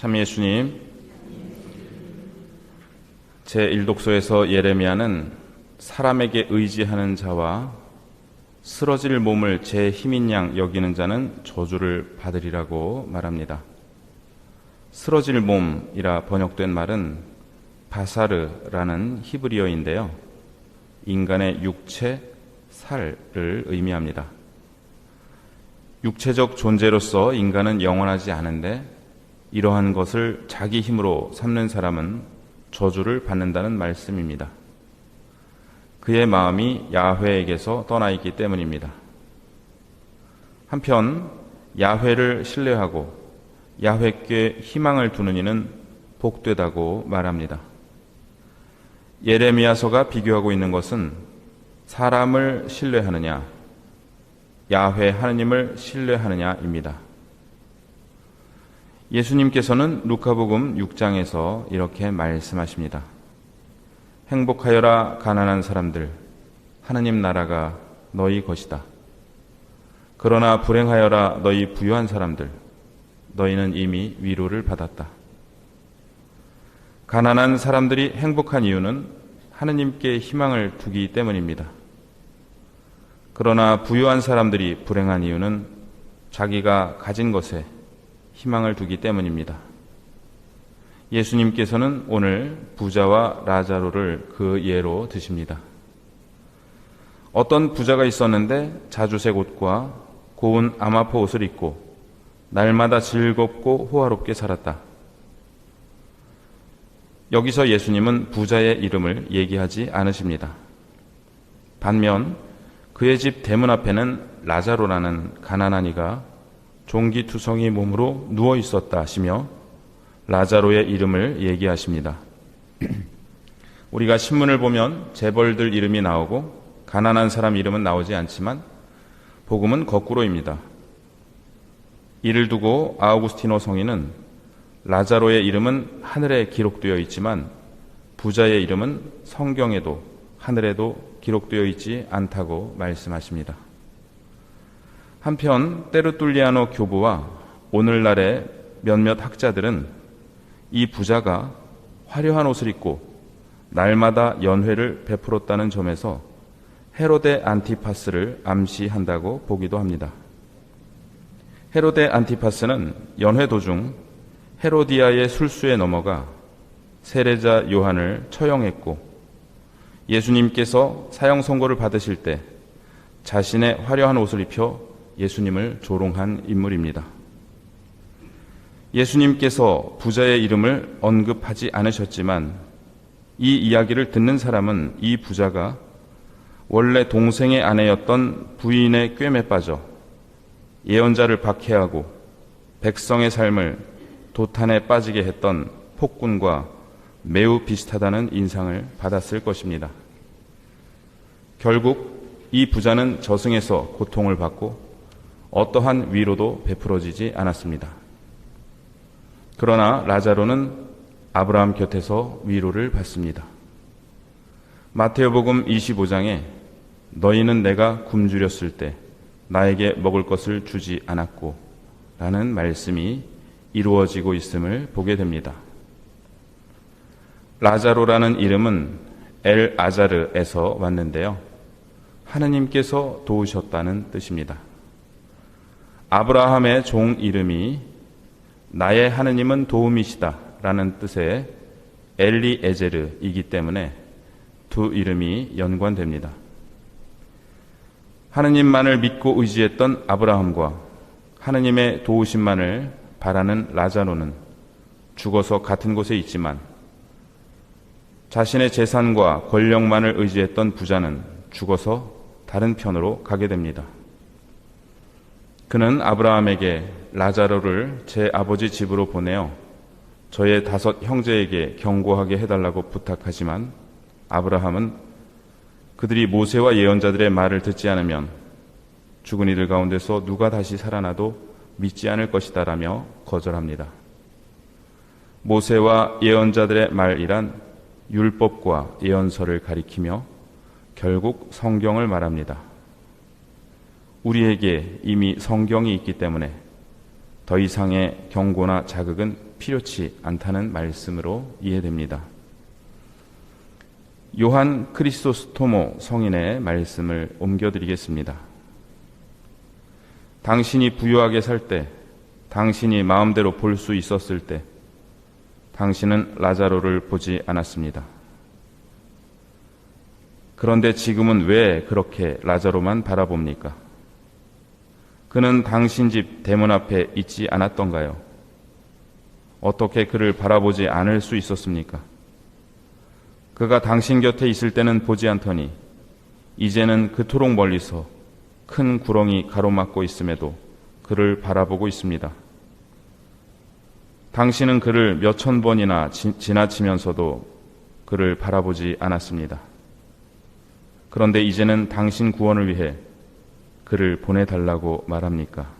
참 예수님, 제 일독서에서 예레미야는 사람에게 의지하는 자와 쓰러질 몸을 제 힘인 양 여기는 자는 저주를 받으리라고 말합니다. 쓰러질 몸이라 번역된 말은 바사르라는 히브리어인데요. 인간의 육체, 살을 의미합니다. 육체적 존재로서 인간은 영원하지 않은데 이러한 것을 자기 힘으로 삼는 사람은 저주를 받는다는 말씀입니다. 그의 마음이 야훼에게서 떠나 있기 때문입니다. 한편 야훼를 신뢰하고 야훼께 희망을 두는 이는 복되다고 말합니다. 예레미야서가 비교하고 있는 것은 사람을 신뢰하느냐, 야훼 하느님을 신뢰하느냐입니다. 예수님께서는 루카복음 6장에서 이렇게 말씀하십니다. 행복하여라 가난한 사람들 하느님 나라가 너희 것이다. 그러나 불행하여라 너희 부유한 사람들 너희는 이미 위로를 받았다. 가난한 사람들이 행복한 이유는 하느님께 희망을 두기 때문입니다. 그러나 부유한 사람들이 불행한 이유는 자기가 가진 것에 희망을 두기 때문입니다. 예수님께서는 오늘 부자와 라자로를 그 예로 드십니다. 어떤 부자가 있었는데 자주색 옷과 고운 아마포 옷을 입고 날마다 즐겁고 호화롭게 살았다. 여기서 예수님은 부자의 이름을 얘기하지 않으십니다. 반면 그의 집 대문 앞에는 라자로라는 가난한 이가 종기투성이 몸으로 누워 있었다 하시며 라자로의 이름을 얘기하십니다. 우리가 신문을 보면 재벌들 이름이 나오고 가난한 사람 이름은 나오지 않지만 복음은 거꾸로입니다. 이를 두고 아우구스티노 성인은 라자로의 이름은 하늘에 기록되어 있지만 부자의 이름은 성경에도 하늘에도 기록되어 있지 않다고 말씀하십니다. 한편 때르툴리아노 교부와 오늘날의 몇몇 학자들은 이 부자가 화려한 옷을 입고 날마다 연회를 베풀었다는 점에서 헤로데 안티파스를 암시한다고 보기도 합니다. 헤로데 안티파스는 연회 도중 헤로디아의 술수에 넘어가 세례자 요한을 처형했고 예수님께서 사형 선고를 받으실 때 자신의 화려한 옷을 입혀 예수님을 조롱한 인물입니다. 예수님께서 부자의 이름을 언급하지 않으셨지만 이 이야기를 듣는 사람은 이 부자가 원래 동생의 아내였던 부인의 꿰매 빠져 예언자를 박해하고 백성의 삶을 도탄에 빠지게 했던 폭군과 매우 비슷하다는 인상을 받았을 것입니다. 결국 이 부자는 저승에서 고통을 받고 어떠한 위로도 베풀어지지 않았습니다. 그러나 라자로는 아브라함 곁에서 위로를 받습니다. 마테오복음 25장에 너희는 내가 굶주렸을 때 나에게 먹을 것을 주지 않았고 라는 말씀이 이루어지고 있음을 보게 됩니다. 라자로라는 이름은 엘 아자르에서 왔는데요. 하느님께서 도우셨다는 뜻입니다. 아브라함의 종 이름이 나의 하느님은 도움이시다 라는 뜻의 엘리 에제르이기 때문에 두 이름이 연관됩니다. 하느님만을 믿고 의지했던 아브라함과 하느님의 도우심만을 바라는 라자로는 죽어서 같은 곳에 있지만 자신의 재산과 권력만을 의지했던 부자는 죽어서 다른 편으로 가게 됩니다. 그는 아브라함에게 라자로를 제 아버지 집으로 보내어 저의 다섯 형제에게 경고하게 해달라고 부탁하지만 아브라함은 그들이 모세와 예언자들의 말을 듣지 않으면 죽은 이들 가운데서 누가 다시 살아나도 믿지 않을 것이다라며 거절합니다. 모세와 예언자들의 말이란 율법과 예언서를 가리키며 결국 성경을 말합니다. 우리에게 이미 성경이 있기 때문에 더 이상의 경고나 자극은 필요치 않다는 말씀으로 이해됩니다. 요한 크리스토스토모 성인의 말씀을 옮겨드리겠습니다. 당신이 부유하게 살 때, 당신이 마음대로 볼 수 있었을 때, 당신은 라자로를 보지 않았습니다. 그런데 지금은 왜 그렇게 라자로만 바라봅니까? 그는 당신 집 대문 앞에 있지 않았던가요? 어떻게 그를 바라보지 않을 수 있었습니까? 그가 당신 곁에 있을 때는 보지 않더니 이제는 그토록 멀리서 큰 구렁이 가로막고 있음에도 그를 바라보고 있습니다. 당신은 그를 몇 천 번이나 지, 지나치면서도 그를 바라보지 않았습니다. 그런데 이제는 당신 구원을 위해 그를 보내달라고 말합니까?